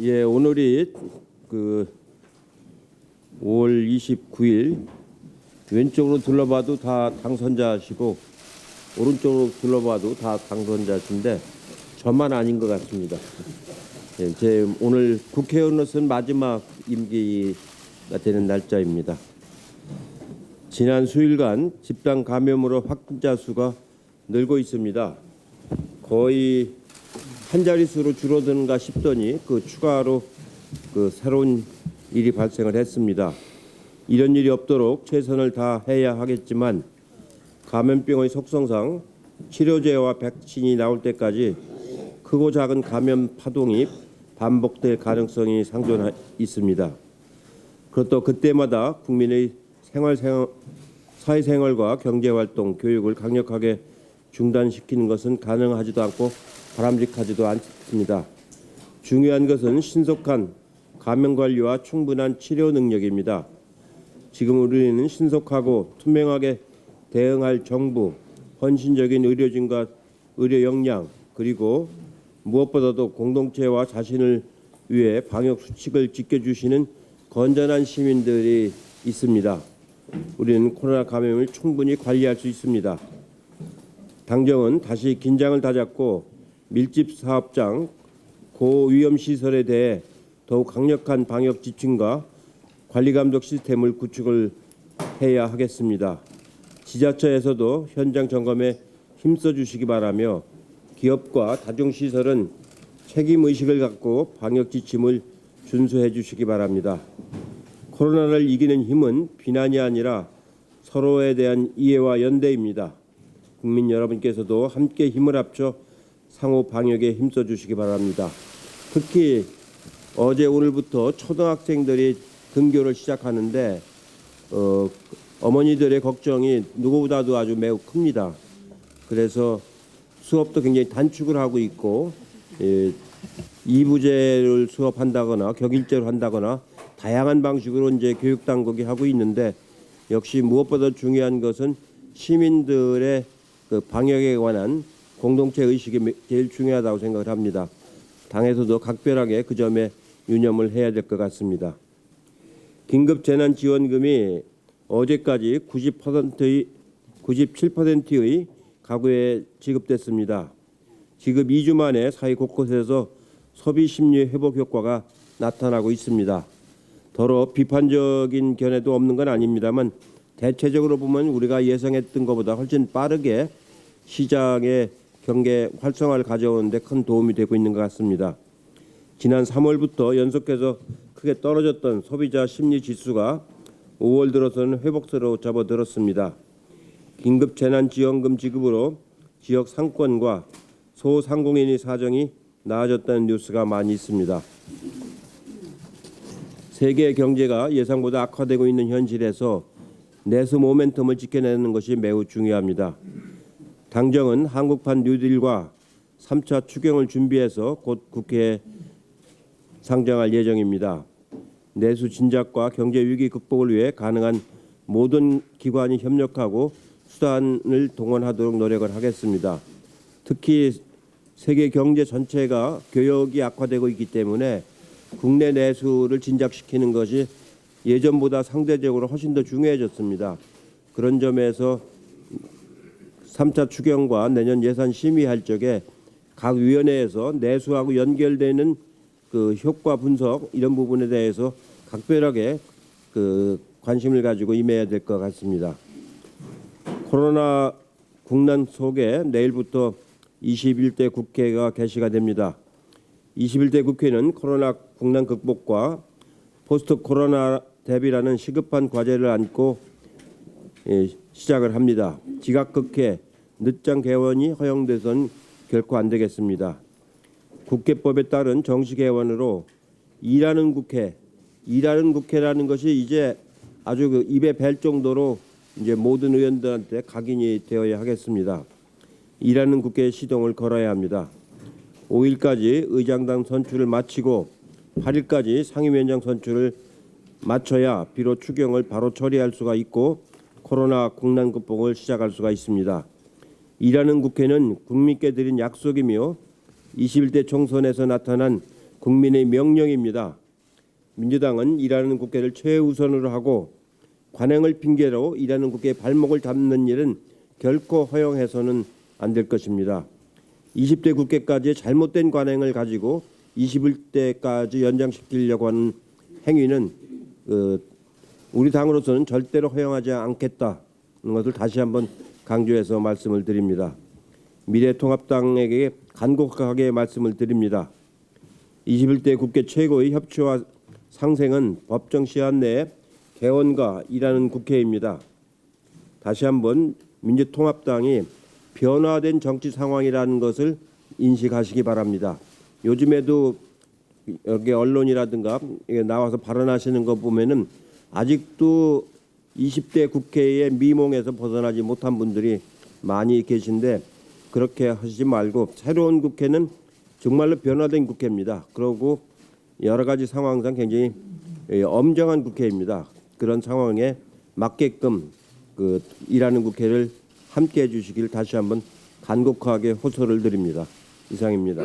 예, 오늘이 그 5월 29일 왼쪽으로 둘러봐도 다 당선자시고 오른쪽으로 둘러봐도 다 당선자신데 저만 아닌 것 같습니다. 예, 제 오늘 국회의원으로서는 마지막 임기가 되는 날짜입니다. 지난 수일간 집단 감염으로 확진자 수가 늘고 있습니다. 거의 한 자릿수로 줄어드는가 싶더니 그 추가로 그 새로운 일이 발생을 했습니다. 이런 일이 없도록 최선을 다해야 하겠지만 감염병의 속성상 치료제와 백신이 나올 때까지 크고 작은 감염 파동이 반복될 가능성이 상존하 있습니다. 그것도 그때마다 국민의 생활 사회생활과 경제활동, 교육을 강력하게 중단시키는 것은 가능하지도 않고 바람직하지도 않습니다. 중요한 것은 신속한 감염 관리와 충분한 치료 능력입니다. 지금 우리는 신속하고 투명하게 대응할 정부, 헌신적인 의료진과 의료 역량, 그리고 무엇보다도 공동체와 자신을 위해 방역 수칙을 지켜주시는 건전한 시민들이 있습니다. 우리는 코로나 감염을 충분히 관리할 수 있습니다. 당정은 다시 긴장을 다잡고 밀집 사업장, 고위험 시설에 대해 더욱 강력한 방역 지침과 관리 감독 시스템을 구축을 해야 하겠습니다. 지자체에서도 현장 점검에 힘써 주시기 바라며 기업과 다중 시설은 책임 의식을 갖고 방역 지침을 준수해 주시기 바랍니다. 코로나를 이기는 힘은 비난이 아니라 서로에 대한 이해와 연대입니다. 국민 여러분께서도 함께 힘을 합쳐 상호 방역에 힘써 주시기 바랍니다. 특히 어제 오늘부터 초등학생들이 등교를 시작하는데 어, 어머니들의 걱정이 누구보다도 아주 매우 큽니다. 그래서 수업도 굉장히 단축을 하고 있고 예, 이부제를 수업한다거나 격일제로 한다거나 다양한 방식으로 이제 교육 당국이 하고 있는데 역시 무엇보다 중요한 것은 시민들의 그 방역에 관한 공동체 의식이 매- 제일 중요하다고 생각을 합니다. 당에서도 각별하게 그 점에 유념을 해야 될 것 같습니다. 긴급 재난 지원금이 어제까지 90%의 97%의 가구에 지급됐습니다. 지급 2주 만에 사회 곳곳에서 소비 심리 회복 효과가 나타나고 있습니다. 더러 비판적인 견해도 없는 건 아닙니다만 대체적으로 보면 우리가 예상했던 것보다 훨씬 빠르게 시장의 경계 활성화를 가져오는데 큰 도움이 되고 있는 것 같습니다. 지난 3월부터 연속해서 크게 떨어졌던 소비자 심리 지수가 5월 들어서는 회복세로 접어들었습니다. 긴급 재난 지원금 지급으로 지역 상권과 소상공인의 사정이 나아졌다는 뉴스가 많이 있습니다. 세계 경제가 예상보다 악화되고 있는 현실에서 내수 모멘텀을 지켜내는 것이 매우 중요합니다. 당정은 한국판 뉴딜과 3차 추경을 준비해서 곧 국회에 상정할 예정입니다. 내수 진작과 경제 위기 극복을 위해 가능한 모든 기관이 협력하고 수단을 동원하도록 노력을 하겠습니다. 특히 세계 경제 전체가 교역이 악화되고 있기 때문에 국내 내수를 진작시키는 것이 예전보다 상대적으로 훨씬 더 중요해졌습니다. 그런 점에서 3차 추경과 내년 예산 심의할 적에 각 위원회에서 내수하고 연결되는 그 효과 분석 이런 부분에 대해서 각별하게 그 관심을 가지고 임해야 될 것 같습니다. 코로나 국난 속에 내일부터 21대 국회가 개시가 됩니다. 21대 국회는 코로나 국난 극복과 포스트 코로나 대비라는 시급한 과제를 안고 예, 시작을 합니다. 지각 국회 늦장 개원이 허용돼선 결코 안 되겠습니다. 국회법에 따른 정식 개원으로 일하는 국회, 일하는 국회라는 것이 이제 아주 그 입에 뵐 정도로 이제 모든 의원들한테 각인이 되어야 하겠습니다. 일하는 국회의 시동을 걸어야 합니다. 5일까지 의장당 선출을 마치고 8일까지 상임위원장 선출을 마쳐야 비로 추경을 바로 처리할 수가 있고 코로나 국난 극복을 시작할 수가 있습니다. 일하는 국회는 국민께 드린 약속이며 21대 총선에서 나타난 국민의 명령입니다. 민주당은 일하는 국회를 최우선으로 하고 관행을 핑계로 일하는 국회의 발목을 잡는 일은 결코 허용해서는 안 될 것입니다. 20대 국회까지의 잘못된 관행을 가지고 21대까지 연장시키려고 하는 행위는 그 우리 당으로서는 절대로 허용하지 않겠다는 것을 다시 한번 강조해서 말씀을 드립니다. 미래통합당에게 간곡하게 말씀을 드립니다. 21대 국회 최고의 협치와 상생은 법정 시한 내에 개원과 일하는 국회입니다. 다시 한번 민주통합당이 변화된 정치 상황이라는 것을 인식하시기 바랍니다. 요즘에도 여기 언론이라든가 나와서 발언하시는 거 보면은 아직도 20대 국회의 미몽에서 벗어나지 못한 분들이 많이 계신데 그렇게 하시지 말고 새로운 국회는 정말로 변화된 국회입니다. 그리고 여러 가지 상황상 굉장히 예, 엄정한 국회입니다. 그런 상황에 맞게끔 그 일하는 국회를 함께 해주시길 다시 한번 간곡하게 호소를 드립니다. 이상입니다.